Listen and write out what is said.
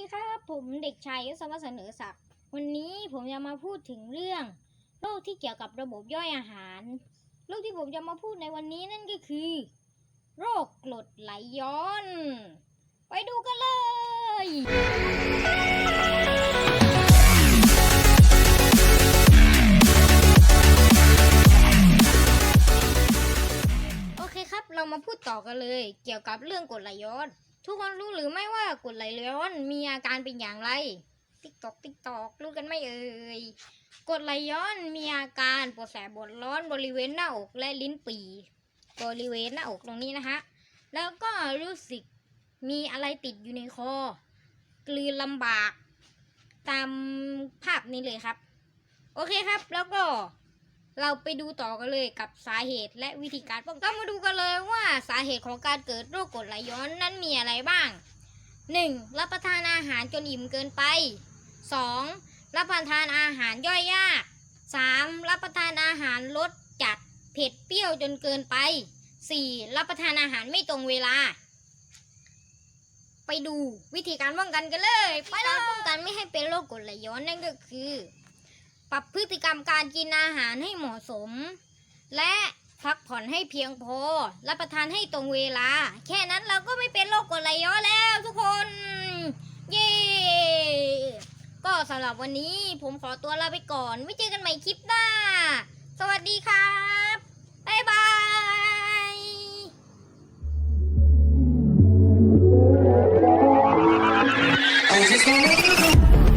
ดีครับผมเด็กชายยศวัฒน์เสนอศักดิ์วันนี้ผมจะมาพูดถึงเรื่องโรคที่เกี่ยวกับระบบย่อยอาหารโรคที่ผมจะมาพูดในวันนี้นั่นก็คือ โรคกรดไหลย้อน ไปดูกันเลย โอเคครับเรามาพูดต่อกันเลย เกี่ยวกับเรื่องกรดไหลย้อน ทุกคนรู้หรือไม่ว่ากดไหลย้อนมีอาการเป็นอย่างไรติ๊กตอกติ๊กตอกรู้กันไหมเอ่ยกดไหลย้อนมีอาการปวดแสบปวดร้อนบริเวณหน้าอกและลิ้นปี่ บริเวณหน้าอกตรงนี้นะคะแล้วก็รู้สึกมีอะไรติดอยู่ในคอกลืนลำบากตามภาพนี้เลยครับ โอเคครับแล้วก็ เราไปดูต่อกันเลยกับสาเหตุและวิธีการป้องกันเรามาดูกันเลยว่าสาเหตุของการเกิดโรคกรดไหลย้อนนั้นมีอะไรบ้าง 1. รับประทานอาหารจนอิ่มเกินไป 2. รับประทานอาหารย่อยยาก 3. รับประทานอาหารรสจัดเผ็ดเปรี้ยวจนเกินไป 4. รับประทานอาหารไม่ตรงเวลา ไปดูวิธีการป้องกันกันเลย ไปการป้องกันไม่ให้เป็นโรคกรดไหลย้อนนั่นก็คือ ปรับพฤติกรรมการกินอาหารให้เหมาะสม และพักผ่อนให้เพียงพอ รับประทานให้ตรงเวลา แค่นั้นเราก็ไม่เป็นโรคกรดไหลย้อนแล้วทุกคน เย้ก็สำหรับวันนี้ผมขอตัวลาไปก่อน ไว้เจอกันใหม่คลิปหน้า สวัสดีครับบ๊ายบาย I just wanna